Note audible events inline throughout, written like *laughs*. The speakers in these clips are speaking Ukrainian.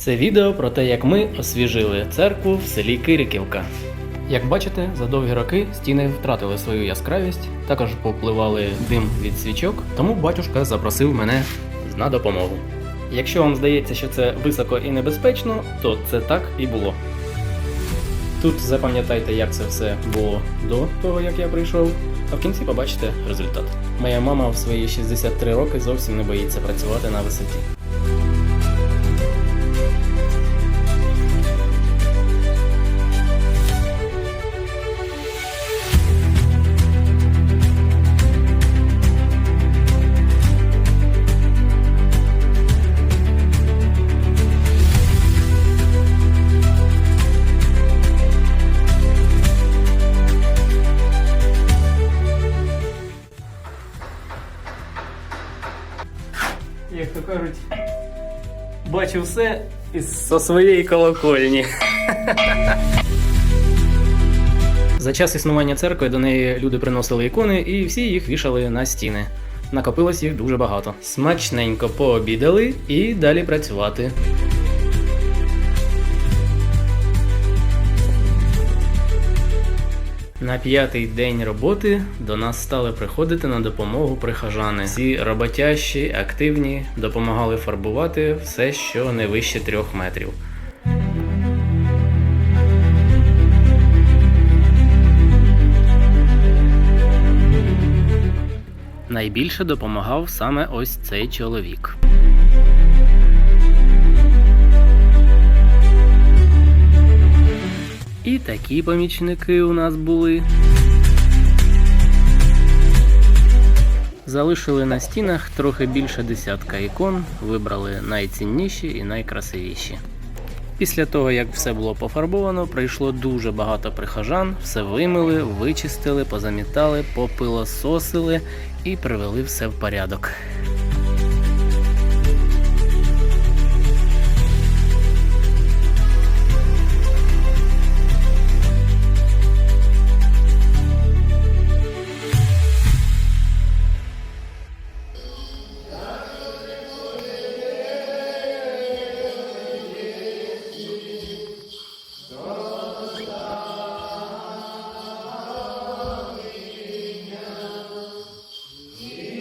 Це відео про те, як ми освіжили церкву в селі Кириківка. Як бачите, за довгі роки стіни втратили свою яскравість, також попливали дим від свічок, тому батюшка запросив мене на допомогу. Якщо вам здається, що це високо і небезпечно, то це так і було. Тут запам'ятайте, як це все було до того, як я прийшов, а в кінці побачите результат. Моя мама в свої 63 роки зовсім не боїться працювати на висоті. Як то кажуть, бачу все із со своєї колокольні. *laughs* За час існування церкви до неї люди приносили ікони і всі їх вішали на стіни. Накопилось їх дуже багато. Смачненько пообідали і далі працювати. На п'ятий день роботи до нас стали приходити на допомогу прихожани. Всі роботящі, активні, допомагали фарбувати все, що не вище трьох метрів. Найбільше допомагав саме ось цей чоловік. Такі помічники у нас були. Залишили на стінах трохи більше десятка ікон, вибрали найцінніші і найкрасивіші. Після того, як все було пофарбовано, прийшло дуже багато прихожан, все вимили, вичистили, позамітали, попилососили і привели все в порядок.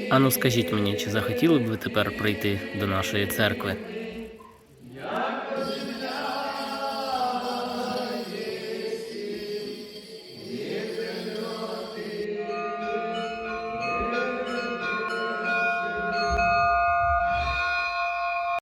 Ану, скажіть мені, чи захотіли б ви тепер прийти до нашої церкви?